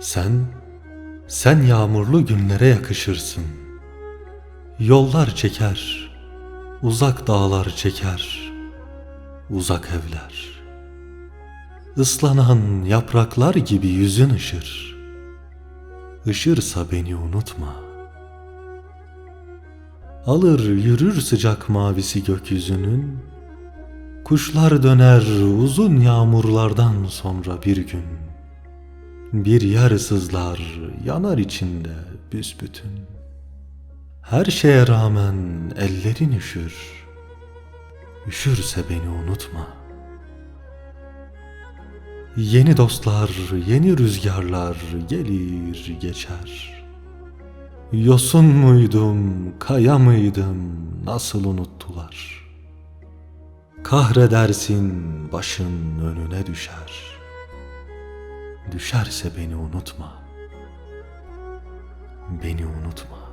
Sen, sen yağmurlu günlere yakışırsın. Yollar çeker, uzak dağlar çeker, uzak evler. Islanan yapraklar gibi yüzün ışır. Işırsa beni unutma. Alır yürür sıcak mavisi gökyüzünün, Kuşlar döner uzun yağmurlardan sonra bir gün. Bir yer yanar içinde büsbütün. Her şeye rağmen ellerin üşür. Üşürse beni unutma. Yeni dostlar, yeni rüzgarlar gelir geçer. Yosun muydum, kaya mıydım, nasıl unuttular.'' Kahredersin başın önüne düşer. Düşerse beni unutma. Beni unutma.